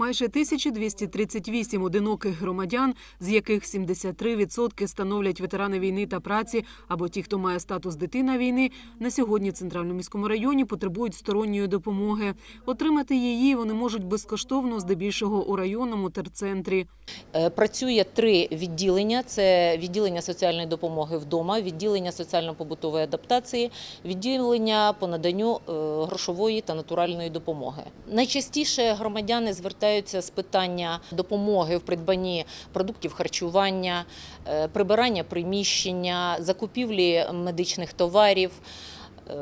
Майже 1238 одиноких громадян, з яких 73% становлять ветерани війни та праці або ті, хто має статус дитина війни, на сьогодні в центральному міському районі потребують сторонньої допомоги. Отримати її вони можуть безкоштовно, здебільшого у районному терцентрі. Е, Працює три відділення: це відділення соціальної допомоги вдома, відділення соціально-побутової адаптації, відділення по наданню е, грошової та натуральної допомоги. Найчастіше громадяни звертаються з питання допомоги в придбанні продуктів харчування, е, прибирання приміщення, закупівлі медичних товарів. Е,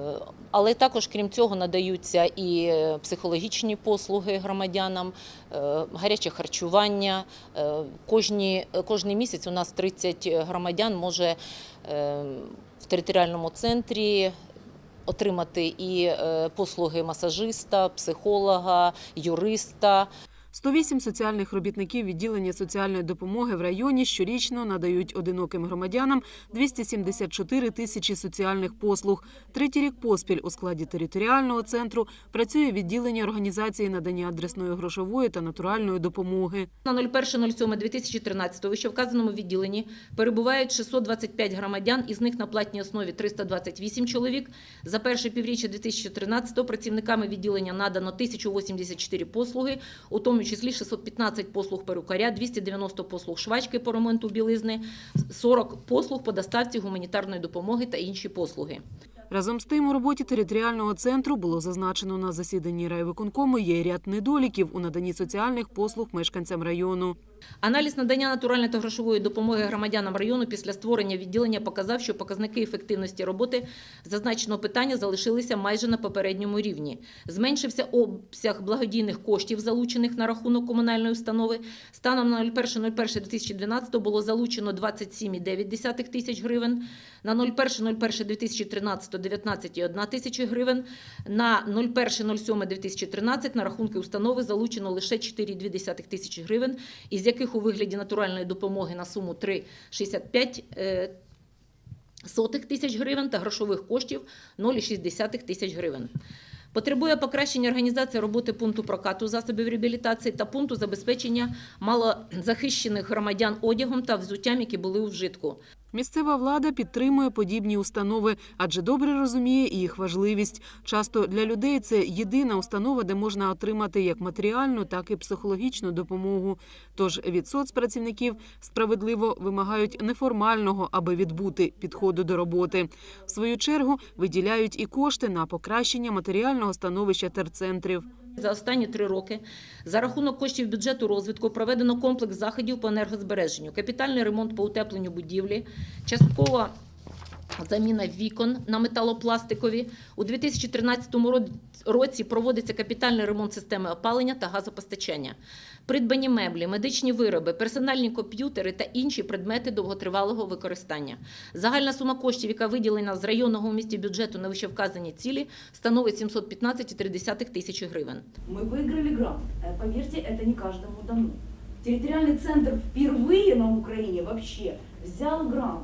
Але також, крім цього, надаються і психологічні послуги громадянам, е, гаряче харчування. Кожні, кожний місяць у нас 30 громадян може в територіальному центрі отримати і послуги масажиста, психолога, юриста. 108 соціальних робітників відділення соціальної допомоги в районі щорічно надають одиноким громадянам 274 тисячі соціальних послуг. Третій рік поспіль у складі територіального центру працює відділення організації надання адресної грошової та натуральної допомоги. На 01.07.2013 у вищевказаному відділенні перебувають 625 громадян, із них на платній основі 328 чоловік. За перше півріччя 2013 працівниками відділення надано 1084 послуги, у тому числі 615 послуг перукаря, 290 послуг швачки по ремонту білизни, 40 послуг по доставці гуманітарної допомоги та інші послуги. Разом з тим, у роботі територіального центру було зазначено на засіданні райвиконкому є ряд недоліків у наданні соціальних послуг мешканцям району. Аналіз надання натуральної та грошової допомоги громадянам району після створення відділення показав, що показники ефективності роботи зазначеного питання залишилися майже на попередньому рівні. Зменшився обсяг благодійних коштів, залучених на рахунок комунальної установи. Станом на 01.01.2012 було залучено 27,9 тисяч гривень, на 01.01.2013 – 19,1 тисячі гривень, на 01.07.2013 на рахунки установи залучено лише 4,2 тисячі гривень, із яких у вигляді натуральної допомоги на суму 3,65 е, тисяч гривень та грошових коштів 0,6 тисяч гривень. Потребує покращення організації роботи пункту прокату засобів реабілітації та пункту забезпечення малозахищених громадян одягом та взуттям, які були у вжитку. Місцева влада підтримує подібні установи, адже добре розуміє їх важливість. Часто для людей це єдина установа, де можна отримати як матеріальну, так і психологічну допомогу. Тож від соцпрацівників справедливо вимагають неформального, аби відбути підходу до роботи. В свою чергу виділяють і кошти на покращення матеріального становища терцентрів. За останні три роки. За рахунок коштів бюджету розвитку проведено комплекс заходів по енергозбереженню, капітальний ремонт по утепленню будівлі, часткова заміна вікон на металопластикові. У 2013 ро- році проводиться капітальний ремонт системи опалення та газопостачання. Придбані меблі, медичні вироби, персональні комп'ютери та інші предмети довготривалого використання. Загальна сума коштів, яка виділена з районного у місті бюджету на вищевказані цілі, становить 715,3 тисячі гривень. Мы выиграли грант. Э, Поверьте, это не каждому дано. Территориальный центр впервые на Украине вообще взял грант,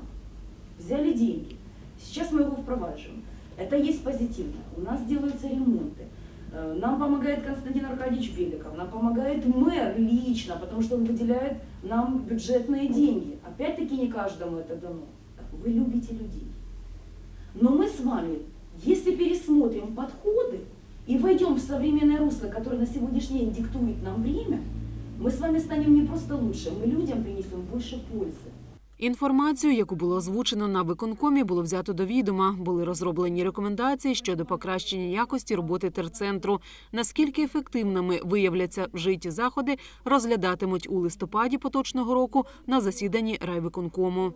Взяли деньги. Сейчас мы его впроваживаем. Это есть позитивно. У нас делаются ремонты. Э, Нам помогает Константин Аркадьевич Беликов, нам помогает мэр лично, потому что он выделяет нам бюджетные деньги. Опять-таки не каждому это дано. Вы любите людей. Но мы с вами, если пересмотрим подходы и войдем в современное русло, которое на сегодняшний день диктует нам время, мы с вами станем не просто лучше, мы людям принесем больше пользы. Інформацію, яку було озвучено на виконкомі, було взято до відома. Були розроблені рекомендації щодо покращення якості роботи терцентру. Наскільки ефективними виявляться вжиті заходи, розглядатимуть у листопаді поточного року на засіданні райвиконкому.